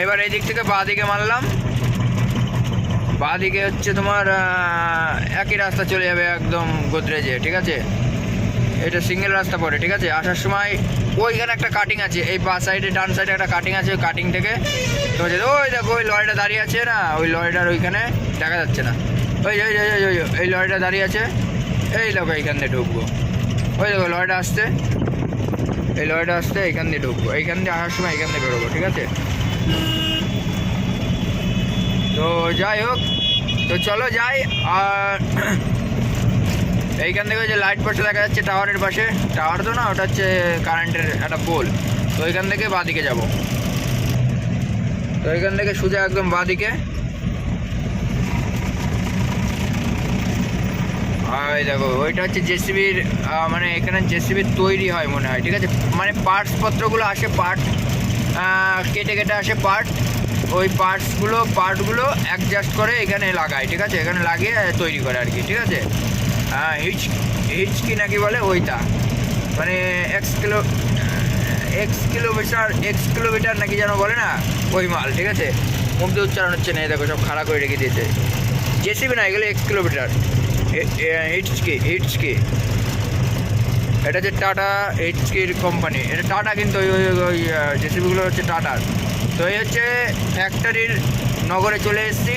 এবার এই দিক থেকে বাঁ দিকে মারলাম। বাঁ দিকে হচ্ছে তোমার একই রাস্তা চলে যাবে একদম গোদরেজে, ঠিক আছে? এটা সিঙ্গেল রাস্তা পড়ে, ঠিক আছে? আসার সময় ওইখানে একটা কাটিং আছে, এই বা সাইডে ডান সাইডে একটা কাটিং আছে ওই কাটিং থেকে। তো যে, ওই দেখো, ওই লরিটা দাঁড়িয়ে আছে না? ওই লরিটার ওইখানে দেখা যাচ্ছে না। ওই ওই ওই ওই এই লরিটা দাঁড়িয়ে আছে। এই দেখো, এইখান দিয়ে ঢুকবো। ওই দেখো, লরিটা আসতে এই লরিটা আসতে এইখান দিয়ে ঢুকবো। এইখান দিয়ে আসার সময় এইখান দিয়ে বেরোবো, ঠিক আছে? তো যাই হোক, তো চলো যাই, আর এইখান থেকে যে লাইট পোস্টে দেখা যাচ্ছে টাওয়ারের পাশে। টাওয়ার তো না, ওটা হচ্ছে কারেন্টের একটা পোল তো ওইখান থেকে বাঁদিকে যাব। তো ওইখান থেকে সোজা একদম বাঁদিকে। আর দেখো, ওইটা হচ্ছে জেসিবির মানে এখানে জেসিবির তৈরি হয় মনে হয়, ঠিক আছে? মানে পার্টস পত্রগুলো আসে পার্ট কেটে কেটে আসে পার্ট ওই পার্টসগুলো পার্টগুলো অ্যাডজাস্ট করে এখানে লাগায়, ঠিক আছে? এখানে লাগিয়ে তৈরি করে আর কি, ঠিক আছে? হিচ হিচকি নাকি বলে? ওইটা। মানে X kilo X kilometre X kilometre নাকি যেন বলে না? ওই মাল, ঠিক আছে? দিয়ে উচ্চারণ হচ্ছে না দেখো, সব খাড়া করে রেখে দিয়েছে। জেসিবি না, এগুলো এক্স কিলোমিটার এইচকে এইচকে এটা হচ্ছে টাটা এইচকের কোম্পানি এটা টাটা কিন্তু ওই ওই ওই জেসিবিগুলো হচ্ছে টাটার। তো এই হচ্ছে ফ্যাক্টরির নগরে চলে এসেছি।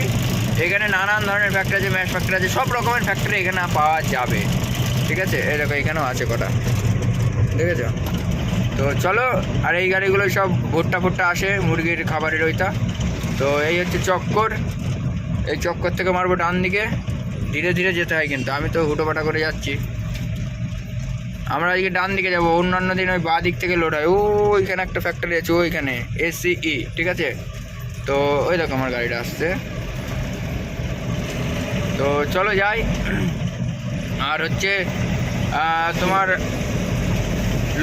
এখানে নানান ধরনের ফ্যাক্টরি আছে ম্যাশ ফ্যাক্টরি আছে, সব রকমের ফ্যাক্টরি এখানে পাওয়া যাবে। ঠিক আছে? দেখো, এখানেও আছে কটা। আছে তো চলো, আর এই গাড়িগুলো সব ভুট্টা ফুট্টা আসে, মুরগির খাবারের ওইটা। তো এই হচ্ছে চক্কর। এই চক্কর থেকে মারবো ডান দিকে ধীরে ধীরে যেতে হয় কিন্তু। আমি তো হুটোপাটা করে যাচ্ছি। আমরা আজকে ডান দিকে যাব, অন্যান্য দিন ওই বাঁ দিক থেকে লোড হয়। ও ওইখানে একটা ফ্যাক্টরি আছে, ওইখানে এসিই ঠিক আছে? তো ওই দেখো আমার গাড়িটা আসছে। তো চলো যাই। আর হচ্ছে তোমার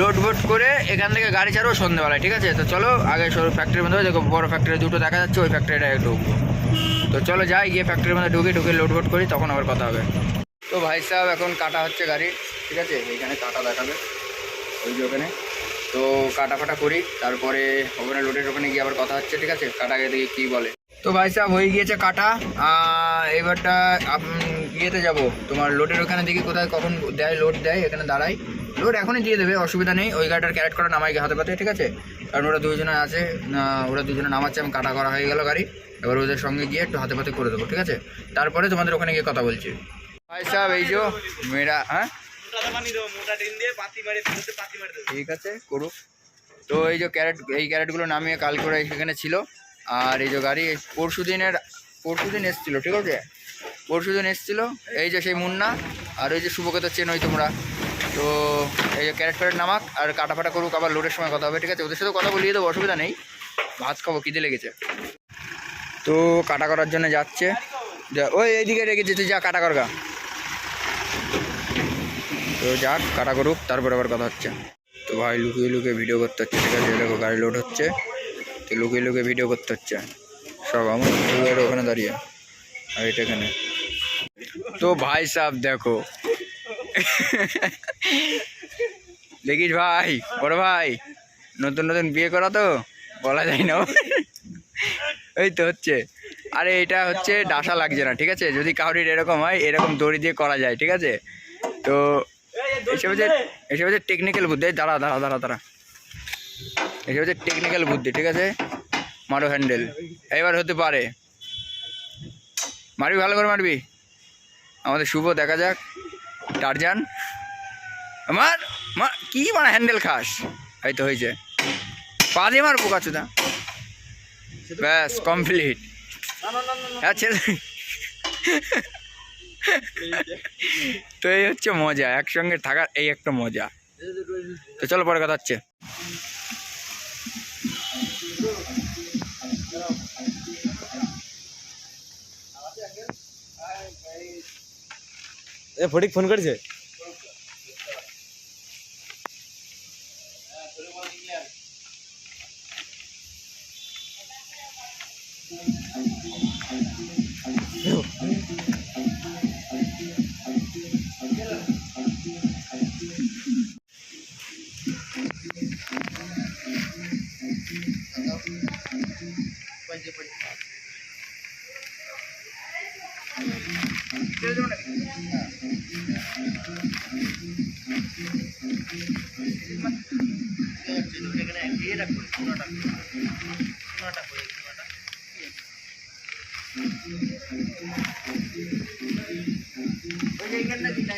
লোড বোট করে এখান থেকে গাড়ি ছাড়বো সন্ধ্যেবেলায় ঠিক আছে? তো চলো, আগে সরু ফ্যাক্টরির মধ্যে দেখো, বড় ফ্যাক্টরি দুটো দেখা যাচ্ছে, ওই ফ্যাক্টরিটা ঢুকবো। তো চলো যাই, গিয়ে ফ্যাক্টরির মধ্যে ঢুকে ঢুকে লোড বোট করি, তখন আবার কথা হবে। তো ভাই সাহেব, এখন কাটা হচ্ছে গাড়ি। ঠিক আছে? এইখানে কাটা দেখাবে। ওই যে ওখানে। তো কাটা ফাটা করি, তারপরে ওখানে লোডের ওখানে গিয়ে আবার কথা হচ্ছে, ঠিক আছে? কাটা গিয়ে দেখি কী বলে। তো ভাই সাহেব, হয়ে গিয়েছে কাটা। এবারটা ইয়েতে যাব। তোমার লোডের ওখানে দেখি কোথায়, কখন দেয়, লোড দেয়, এখানে দাঁড়াই। লোড এখনই দিয়ে দেবে, অসুবিধা নেই। ওই গাড়িটার ক্যারেট করা নামাই হাতে পাতে, ঠিক আছে? কারণ ওরা দুজনে আছে ওরা দুজনে নামাচ্ছে আমি কাটা করা হয়ে গেল গাড়ি। এবার ওদের সঙ্গে গিয়ে একটু হাতে পাতে করে দেবো, ঠিক আছে? তারপরে তোমাদের ওখানে গিয়ে কথা বলছি। ভাই সাহেব, এই যে, মেয়েরা হ্যাঁ? ঠিক আছে, করুক। তো এই যে ক্যারেট, এই ক্যারেটগুলো নামিয়ে কাল করে সেখানে ছিল। আর এই যে গাড়ি পরশু দিনের পরশু দিন এসেছিল, ঠিক আছে? পরশু দিন এসেছিল, এই যে সেই মুন্না, আর ওই যে শুভকতা চেন ওই তোমরা। তো এই যে ক্যারেট ফ্যারেট নামাক, আর কাটা ফাটা করুক, আবার লোডের সময় কথা হবে, ঠিক আছে? ওদের সাথে কথা বলিয়ে দেবো, অসুবিধা নেই। ভাত খাব, খিদে লেগেছে। তো কাটা করার জন্য যাচ্ছে। ওই এইদিকে রেখেছে তুই যা, কাটা করগা তো যাক কাটা করুক, তারপরে আবার কথা হচ্ছে। তো ভাই, লুকিয়ে লুকিয়ে ভিডিও করতে হচ্ছে, ঠিক আছে? দেখো, গাড়ি লোড হচ্ছে। তো লুকিয়ে লুকিয়ে ভিডিও করতে হচ্ছে। সব আমার ওখানে দাঁড়িয়ে। আর এটা এখানে। তো ভাই সাহেব, দেখো। দেখিস ভাই, বড় ভাই, নতুন নতুন বিয়ে করা তো? বলা যায় না। এই তো হচ্ছে। আরে এটা হচ্ছে, ডাসা লাগছে না, ঠিক আছে? যদি কাউরির এরকম হয়, এরকম দড়ি দিয়ে করা যায়, ঠিক আছে? তো এসব হচ্ছে এসব হচ্ছে টেকনিক্যাল বুদ্ধি। দাঁড়া দাঁড়া দাঁড়া দাঁড়া। এসব হচ্ছে টেকনিক্যাল বুদ্ধি ঠিক আছে? মারো হ্যান্ডেল এবার হতে পারে। মারবি ভালো করে মারবি? আমাদের শুভ দেখা যাক। টারজান মার মার কি মানে হ্যান্ডেল খাস? এই তো হয়েছে। পা দিয়ে মার পোকা চুদা। ব্যাস কমপ্লিট হ্যাঁ দে। তো এই হচ্ছে মজা, একসঙ্গে থাকার এই একটা মজা। তো চলো পরে কথা হচ্ছে। এ ফটিক ফোন করেছে? এখানে এটা করে কোনোটা কোনোটা করে কোনোটা ওই যে এখানে দিটা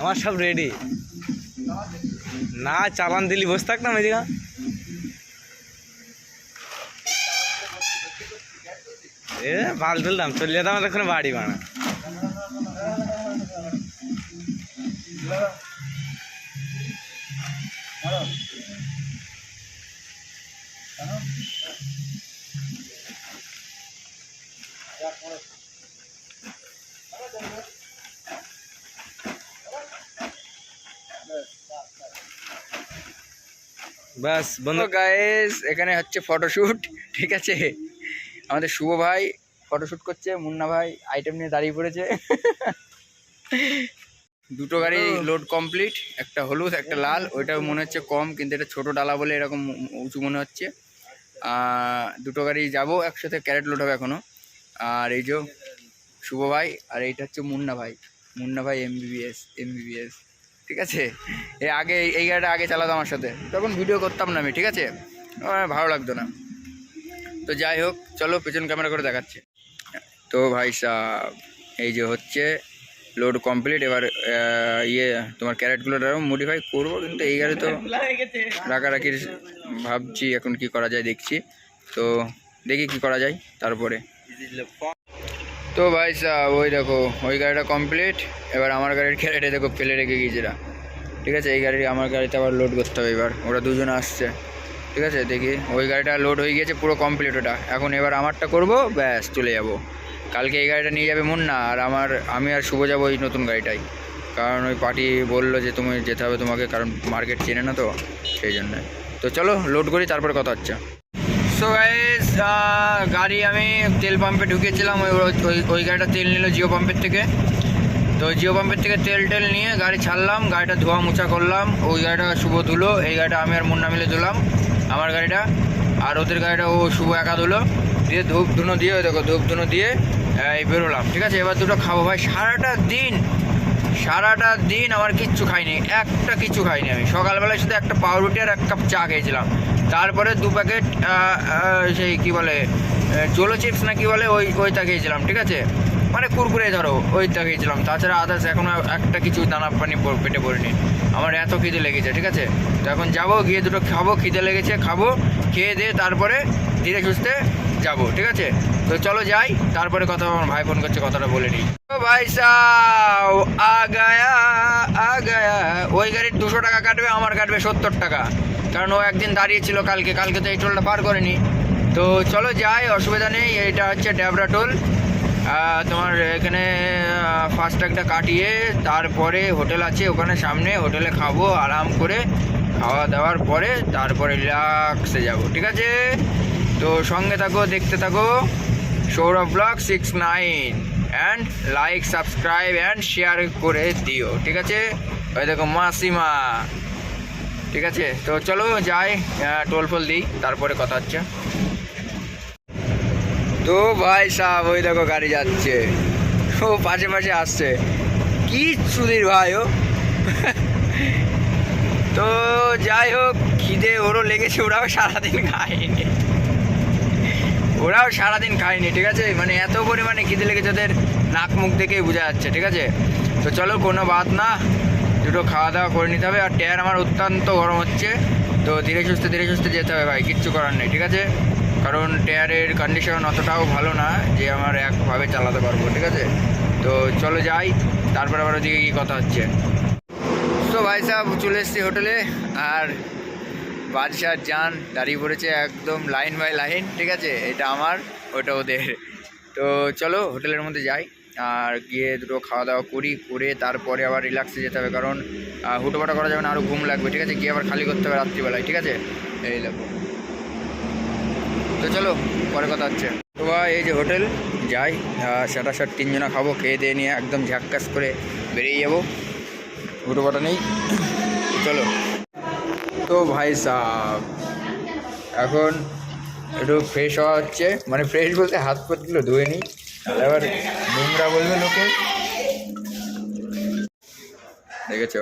আমার সব রেডি না, চালান দিলি, বসে থাকতাম এদিকে। এ বাল তুলতাম চলে যেতাম তখন বাড়ি বানা। ব্যাস বন্ধু। তো গাইস এখানে হচ্ছে ফটোশ্যুট ঠিক আছে? আমাদের শুভ ভাই ফটোশ্যুট করছে মুন্না ভাই আইটেম নিয়ে দাঁড়িয়ে পড়েছে। দুটো গাড়ি লোড কমপ্লিট একটা হলুদ একটা লাল ওইটাও মনে হচ্ছে কম কিন্তু এটা ছোটো ডালা বলে এরকম উঁচু মনে হচ্ছে। দুটো গাড়ি যাব একসাথে ক্যারেট লোড হবে এখনও আর এই যে শুভ ভাই আর এইটা হচ্ছে মুন্না ভাই। মুন্না ভাই এমবিবিএস এমবিবিএস ঠিক আছে? এ আগে এই- গাড়িটা আগে চালাতো আমার সাথে। তখন ভিডিও করতাম না আমি ঠিক আছে? আমার ভালো লাগতো না। তো যাই হোক চলো পেছন ক্যামেরা করে দেখাচ্ছে। তো ভাই সাহ এই যে হচ্ছে লোড কমপ্লিট এবার ইয়ে তোমার ক্যারেটগুলো মডিফাই করব কিন্তু এই গাড়ি তো রাখারাখির ভাবছি এখন কি করা যায় দেখছি। তো দেখি কি করা যায় তারপরে। তো ভাই সাহেব, ওই দেখো, ওই গাড়িটা কমপ্লিট এবার আমার গাড়ির ক্যারেটে দেখো ফেলে রেখে গিয়েছে এরা। ঠিক আছে? এই গাড়ি, আমার গাড়িতে আবার লোড করতে হবে এবার। ওরা দুজন আসছে। ঠিক আছে? দেখি, ওই গাড়িটা লোড হয়ে গিয়েছে, পুরো কমপ্লিট ওটা। এখন এবার আমারটা করব, ব্যাস, চলে যাব। কালকে এই গাড়িটা নিয়ে যাবে মুন্না, আর আমার, আমি আর শুভ যাব ওই নতুন গাড়িটাই কারণ ওই পার্টি বলল যে, তুমি যেতে হবে তোমাকে, কারণ মার্কেট চেনে না তো, সেই জন্য। তো চলো লোড করি, তারপরে কথা হচ্ছে। সো গাইস গাড়ি আমি তেল পাম্পে ঢুকেছিলাম, ওই ওই ওই গাড়িটা তেল নিল জিও পাম্পের থেকে। তো জিও পাম্পের থেকে তেল টেল নিয়ে গাড়ি ছাড়লাম, গাড়িটা ধোয়া মোছা করলাম, ওই গাড়িটা শুভ ধুলো, এই গাড়িটা আমি আর মুন্না মিলে ধুলাম, আমার গাড়িটা। আর ওদের গাড়িটা ও শুভ একা ধুলো, দিয়ে ধূপ ধুনো দিয়ে, ওই দেখো, ধূপ ধুনো দিয়ে এই বেরোলাম, ঠিক আছে? এবার দুটো খাব ভাই, সারাটা দিন সারাটা দিন আমার কিচ্ছু খাইনি, একটা কিছু খাইনি আমি। সকালবেলায় শুধু একটা পাউরুটি আর এক কাপ চা খেয়েছিলাম। তারপরে দু প্যাকেট সেই কি বলে চোলো চিপস না কি বলে, ওই, ওইটা খেয়েছিলাম, ঠিক আছে? মানে কুরকুরে ধরো, ওইটা খেয়েছিলাম। তাছাড়া আদার্স এখনও একটা কিছু দানা পানি পেটে পড়িনি। আমার এত খিদে লেগেছে, ঠিক আছে? তো এখন যাব, গিয়ে দুটো খাব, খিদে লেগেছে, খাব, খেয়ে দিয়ে তারপরে ধীরে সুস্থে যাব, ঠিক আছে? তো চলো যাই, তারপরে কথা আমার ভাই ফোন করছে, কথাটা বলে নিই। ভাই আ গায়া আ গায়া ওই গাড়ির দুশো টাকা কাটবে, আমার কাটবে সত্তর টাকা। কারণ ও একদিন দাঁড়িয়েছিল কালকে কালকে তো এই টোলটা পার করেনি। তো চলো যাই, অসুবিধা নেই, এটা হচ্ছে ড্যাবরা টোল। তোমার এখানে ফার্স্ট ট্যাগটা কাটিয়ে, তারপরে হোটেল আছে ওখানে সামনে, হোটেলে খাব, আরাম করে খাওয়া দাওয়ার পরে তারপরে রিল্যাক্সে যাব, ঠিক আছে? তো সঙ্গে থাকো, দেখতে থাকো। Sourav blog six nine and like subscribe and share করে দিও, ঠিক আছে? ওই দেখো মাসিমা। ঠিক আছে? তো চলো যাই টোল ফোল দিই, তারপরে কথা হচ্ছে। তো ভাই সাহেব, ওই দেখো গাড়ি যাচ্ছে। ও পাশে পাশে আসছে। কি চুদির ভাই ও। তো যাই হোক, খিদে ওরও লেগেছে, ওরাও সারাদিন খায়নি। ওরাও সারাদিন খায়নি, ঠিক আছে? মানে এত পরিমাণে খিদে লেগেছে ওদের নাক মুখ দেখেই বোঝা যাচ্ছে, ঠিক আছে? তো চলো কোনো বাত না, দুটো খাওয়া দাওয়া করে নিতে হবে। আর ট্যার আমার অত্যন্ত গরম হচ্ছে, তো ধীরে সুস্থে ধীরে সুস্থে যেতে হবে ভাই, কিচ্ছু করার নেই, ঠিক আছে? কারণ টায়ারের কন্ডিশন অতটাও ভালো না যে আমার একভাবে চালাতে পারব, ঠিক আছে? তো চলো যাই, তারপর আবার ওদিকে কি কথা হচ্ছে। তো ভাই সাহেব চলে এসেছি হোটেলে, আর বাদশাহ যান দাঁড়িয়ে পড়েছে একদম লাইন বাই লাইন, ঠিক আছে? এটা আমার, ওটা ওদের। তো চলো, হোটেলের মধ্যে যাই। আর গিয়ে দুটো খাওয়া দাওয়া করি, করে তারপরে আবার রিল্যাক্সে যেতে হবে, কারণ হুটোপাটা করা যাবে না আরও ঘুম লাগবে, ঠিক আছে? গিয়ে আবার খালি করতে হবে রাত্রিবেলায়, ঠিক আছে? এই দেখো। তো চলো, পরে কথা হচ্ছে। তো এই যে হোটেল, যাই। সেটা সাট তিনজনা খাব, খেয়ে দিয়ে নিয়ে একদম ঝাক্কাস করে বেরিয়ে যাব। হুটোপাটা নেই। চলো। তো ভাই সাহ এখন একটু ফ্রেশ হওয়া হচ্ছে। মানে ফ্রেশ বলতে হাত পাতগুলো ধুয়ে নিই এবার নোংরা বলবে লোকে। দেখেছ?